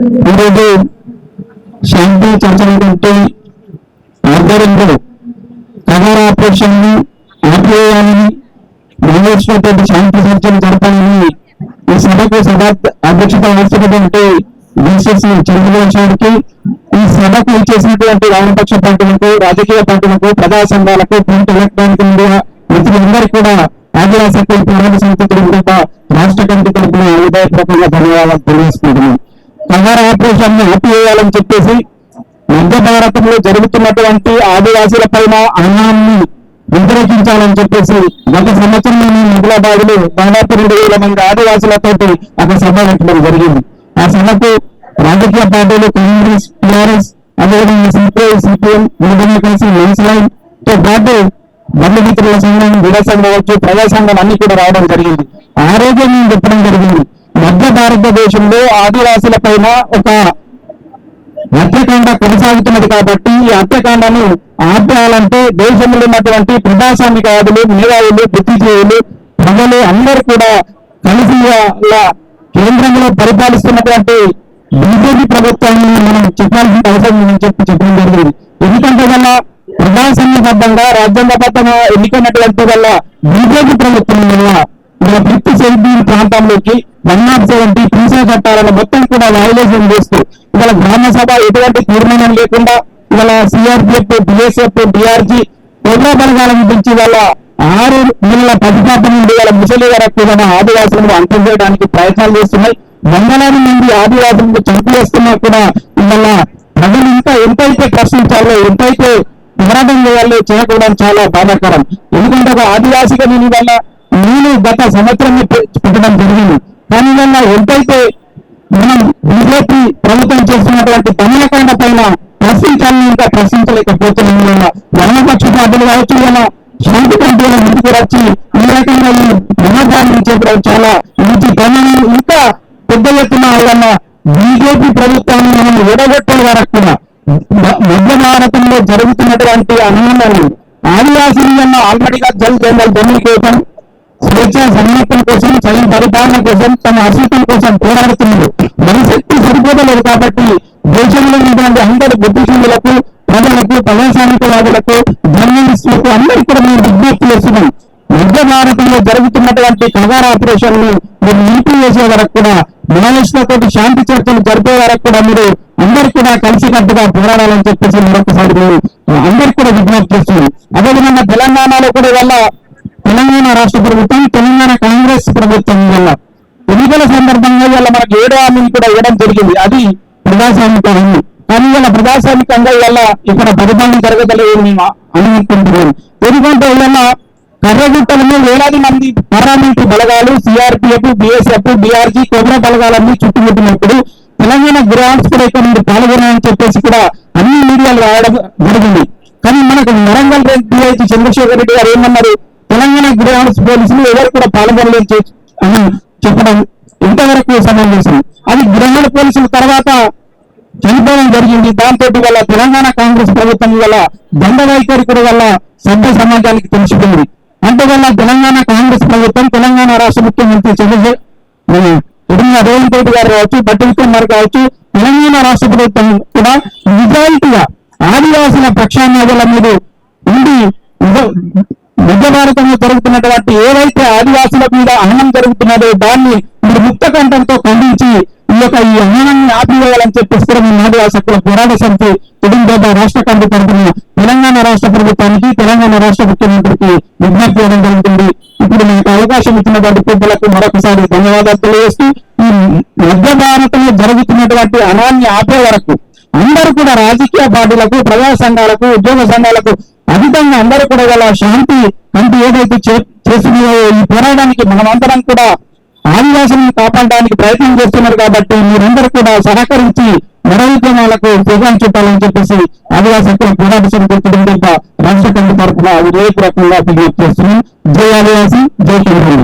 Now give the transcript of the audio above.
ఈరోజు శాంతి చర్చల ఆధ్వర్యంలో కవర్ ఆపరేషన్ని ఆపివేయాలని నిర్వహించినటువంటి శాంతి చర్చలు జరపాలని ఈ సభకు సభ అధ్యక్షత వహిస్తున్నటువంటి బీసీసీ చంద్రబాబు ఈ సభకు ఇచ్చేసినటువంటి వామపక్ష పార్టీలకు రాజకీయ పార్టీలకు ప్రజా సంఘాలకు ప్రింట్ ఎలక్ట్రానిక్ మీడియా మిత్రులందరికీ కూడా ఆదివాసీ పోరాట సమితి తరఫున రాష్ట్ర కమిటీ తరఫున హృదయపూర్వకంగా ధన్యవాదాలు తెలియజేసుకుంటున్నాం కవర్ ఆపరేషన్ ఆపివేయాలని చెప్పేసి మధ్య భారతంలో జరుగుతున్నటువంటి ఆదివాసీల పైన అన్నాన్ని వ్యతిరేకించాలని చెప్పేసి గత సంవత్సరం ఆదిలాబాద్లో దాదాపు రెండు వేల మంది ఆదివాసులతో ఒక సభ పెట్టడం జరిగింది. ఆ సభకు రాజకీయ పార్టీలు కాంగ్రెస్ టిఆర్ఎస్ అదేవిధంగా సిపిఐ సిపిఎం వివిధంగా కలిసి లైన్తో పాటు బంధుమిత్రుల సంఘం విడ సంఘం వచ్చి ప్రజా సంఘం అన్ని కూడా రావడం జరిగింది. ఆ రోజే మేము చెప్పడం జరిగింది. భారతదేశంలో ఆదివాసుల పైన ఒక హత్యకాండ కొనసాగుతున్నది కాబట్టి ఈ హత్యకాండను ఆపేయాలంటే దేశంలో ఉన్నటువంటి ప్రజాస్వామికవాదులు మేధావులు బుద్ధిజీవులు ప్రజలు అందరూ కూడా కలిసి కేంద్రంలో పరిపాలిస్తున్నటువంటి బీజేపీ ప్రభుత్వాన్ని మనం చెప్పాల్సిన అవసరం ఉందని చెప్పి చెప్పడం జరిగింది. ఎందుకంటే వల్ల ప్రజాస్వామ్యబద్ధంగా రాజ్యాంగబద్ధంగా ఎన్నికైనటువంటి వల్ల బీజేపీ ప్రభుత్వం వల్ల మన ఫిఫ్త్ ప్రాంతంలోకి వన్ నాట్ సెవెంటీ పీసా చట్టాలను మొత్తం కూడా వైలేషన్ చేస్తూ ఇవాళ గ్రామ సభ ఎటువంటి తీర్మానం లేకుండా ఇవాళ సిఆర్పిఎఫ్ బిఎస్ఎఫ్ డిఆర్జీ ప్రజా బలగాలను పెంచి వాళ్ళ ఆరు నెలల పదిపాప నుండి వాళ్ళ ముసలి వరకు కూడా ఆదివాసులను అంతం చేయడానికి ప్రయత్నాలు చేస్తున్నాయి. వందలాది మంది ఆదివాసులను చంపేస్తున్నా కూడా ఇవాళ ప్రజలు ఇంకా ఎంతైతే ప్రశ్నించాలో ఎంతైతే పోరాటం చేయాలో చేయకపోవడం చాలా బాధాకరం. ఎందుకంటే ఒక ఆదివాసిగా నేను నేను గత సంవత్సరం పెట్టడం జరిగింది. కానీ ఎంతైతే మనం బీజేపీ ప్రభుత్వం చేస్తున్నటువంటి తమిళకాండ పైన ప్రశ్నించాలని ఇంకా ప్రశ్నించలేకపోతున్నాం వల్ల వామపక్ష పార్టీలు కావచ్చు ఇలా శాంతి కంపెనీల ముందుకు వచ్చి ఈ రకంగా ఈ మహాభారతం చేపడం చాలా మంచి పనులు ఇంకా పెద్ద ఎత్తున వల్ల బీజేపీ ప్రభుత్వాన్ని మనం ఓడగొట్టే వరకు మధ్య భారతంలో జరుగుతున్నటువంటి అన్యాయాలు ఆదివాసీలను ఆల్రెడీగా జల్ జనరల్ జమ్మీ స్వేచ్ఛ సంరక్షణ కోసం స్వయం పరిపాలన కోసం తమ అస్తిత్వం కోసం పోరాడుతున్నారు. మన శక్తి సరిపోదలేదు కాబట్టి దేశంలో ఉన్నటువంటి అందరి బుద్ధిజీవులకు ప్రజలకు ప్రజాస్వామికవాదులకు జర్నలిస్టులకు అందరికీ కూడా మేము విజ్ఞప్తి చేస్తున్నాం. మధ్య భారతంలో జరుగుతున్నటువంటి కగార ఆపరేషన్ను మీరు నిలిపివేసే వరకు కూడా మావోయిస్టులతో శాంతి చర్చలు జరిపే వరకు కూడా మీరు అందరికీ కూడా కలిసికట్టుగా పోరాడాలని చెప్పేసి మరొకసారి మేము అందరికీ కూడా విజ్ఞప్తి చేస్తున్నాం. అదేవిధంగా తెలంగాణలో కూడా వల్ల తెలంగాణ రాష్ట్ర ప్రభుత్వం తెలంగాణ కాంగ్రెస్ ప్రభుత్వం వల్ల ఎన్నికల సందర్భంగా ఇవాళ మనకు ఏడో హామీని కూడా ఇవ్వడం జరిగింది. అది ప్రజాస్వామిక హామీ కానీ ఇవాళ ప్రజాస్వామికంగా ఇవాళ ఇక్కడ పరిపాలన జరగదలేదు మేము అనుకుంటున్నాం ఎందుకంటే ఇవాళ కర్రగుట్టలలో వేలాది మంది పార్లమెంటు బలగాలు సిఆర్పిఎఫ్ బిఎస్ఎఫ్ బీఆర్జీ కోబ్రా బలగాలన్నీ చుట్టుముట్టినప్పుడు తెలంగాణ గ్రౌండ్స్ కూడా ఇక్కడ నుండి పాల్గొనాలని చెప్పేసి కూడా అన్ని మీడియాలు రావడం జరిగింది. కానీ మనకు వరంగల్ డిఐజీ చంద్రశేఖర్ రెడ్డి గారు ఏమన్నారు? గ్రౌండ్స్ పోలీసులు ఎవరు కూడా పాల్గొనలేదు అని చెప్పడం ఇంతవరకు సమంజసం. అది గ్రహణ పోలీసుల తర్వాత చనిపోవడం జరిగింది. దాంతో వల్ల తెలంగాణ కాంగ్రెస్ ప్రభుత్వం వల్ల దండ వైఖరి వల్ల సభ్య సమాజానికి తెలిసిపోయింది. అంతవల్ల తెలంగాణ కాంగ్రెస్ ప్రభుత్వం తెలంగాణ రాష్ట్ర ముఖ్యమంత్రి చంద్రశేఖర్ రేవంత్ రెడ్డి గారు కావచ్చు బట్టి విక్రమార్ కావచ్చు తెలంగాణ రాష్ట్ర ప్రభుత్వం కూడా నిజాయితీగా ఆదివాసుల పక్షాన్ని మీద జరుగుతున్నటువంటి ఏవైతే ఆదివాసుల మీద అన్నం జరుగుతున్నదో దాన్ని మీరు ముక్త కంఠంతో ఖండించి ఈ యొక్క ఈ అన్యాయాన్ని ఆపివేయాలని చెప్పేసి కూడా పోరాట సమితి కుటుంబ రాష్ట్ర కమిటీ తరఫున తెలంగాణ రాష్ట్ర ప్రభుత్వానికి తెలంగాణ రాష్ట్ర ముఖ్యమంత్రికి విజ్ఞప్తి చేయడం జరుగుతుంది ఇప్పుడు మనకు అవకాశం ఇచ్చినటువంటి పెద్దలకు మరొకసారి ధన్యవాదాలు తెలియజేస్తూ ఈ మధ్య భారతంలో జరుగుతున్నటువంటి అనాన్ని ఆపే వరకు అందరూ కూడా రాజకీయ పార్టీలకు ప్రజా సంఘాలకు ఉద్యోగ సంఘాలకు అధికంగా అందరూ కూడా గల శాంతి కంటి ఏదైతే చే- ఈ పోరాటానికి మనమందరం కూడా ఆదివాసులను కాపాడడానికి ప్రయత్నం చేస్తున్నారు కాబట్టి మీరందరూ కూడా సహకరించి మరో ఉద్యమాలకు ప్రజలు చుట్టాలని చెప్పేసి ఆదివాసీ పోరాట సమితి రాష్ట్ర కమిటీ తరఫున విజయపూర్వకంగా తెలియజేస్తున్నాం. జై ఆదివాసి జై కేంద్రం